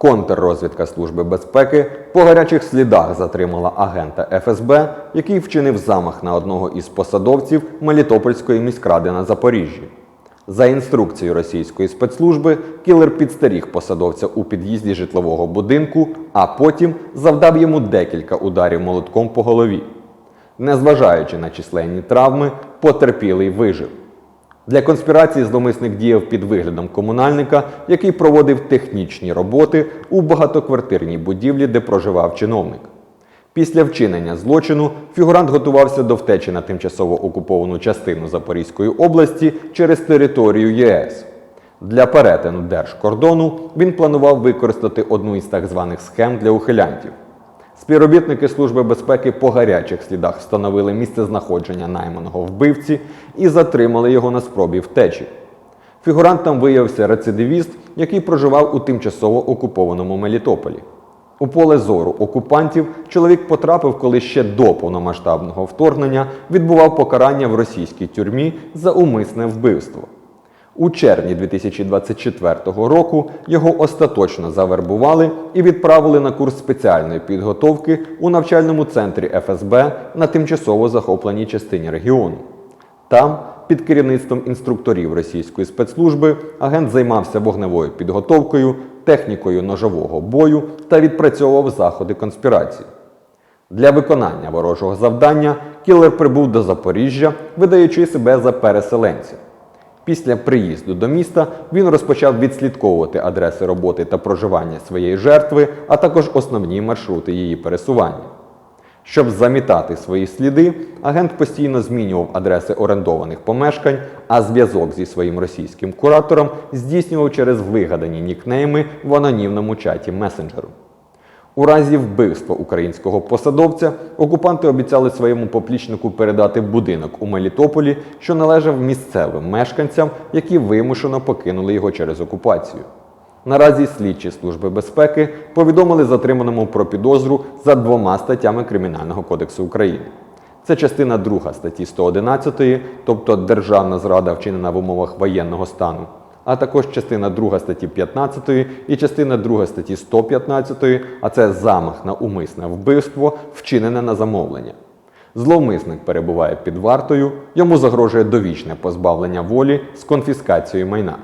Контррозвідка Служби безпеки по гарячих слідах затримала агента ФСБ, який вчинив замах на одного із посадовців Мелітопольської міськради на Запоріжжі. За інструкцією російської спецслужби, кілер підстеріг посадовця у під'їзді житлового будинку, а потім завдав йому декілька ударів молотком по голові. Незважаючи на численні травми, потерпілий вижив. Для конспірації зловмисник діяв під виглядом комунальника, який проводив технічні роботи у багатоквартирній будівлі, де проживав чиновник. Після вчинення злочину фігурант готувався до втечі на тимчасово окуповану частину Запорізької області через територію ЄС. Для перетину держкордону він планував використати одну із так званих схем для ухилянтів. Співробітники Служби безпеки по гарячих слідах встановили місце знаходження найманого вбивці і затримали його на спробі втечі. Фігурантом виявився рецидивіст, який проживав у тимчасово окупованому Мелітополі. У поле зору окупантів чоловік потрапив, коли ще до повномасштабного вторгнення відбував покарання в російській тюрмі за умисне вбивство. У червні 2024 року його остаточно завербували і відправили на курс спеціальної підготовки у навчальному центрі ФСБ на тимчасово захопленій частині регіону. Там, під керівництвом інструкторів російської спецслужби, агент займався вогневою підготовкою, технікою ножового бою та відпрацьовував заходи конспірації. Для виконання ворожого завдання кілер прибув до Запоріжжя, видаючи себе за переселенця. Після приїзду до міста він розпочав відслідковувати адреси роботи та проживання своєї жертви, а також основні маршрути її пересування. Щоб замітати свої сліди, агент постійно змінював адреси орендованих помешкань, а зв'язок зі своїм російським куратором здійснював через вигадані нікнейми в анонімному чаті месенджеру. У разі вбивства українського посадовця окупанти обіцяли своєму поплічнику передати будинок у Мелітополі, що належав місцевим мешканцям, які вимушено покинули його через окупацію. Наразі слідчі служби безпеки повідомили затриманому про підозру за двома статтями Кримінального кодексу України. Це частина 2 статті 111, тобто державна зрада вчинена в умовах воєнного стану, а також частина 2 статті 15 і частина 2 статті 115, а це замах на умисне вбивство, вчинене на замовлення. Зловмисник перебуває під вартою, йому загрожує довічне позбавлення волі з конфіскацією майна.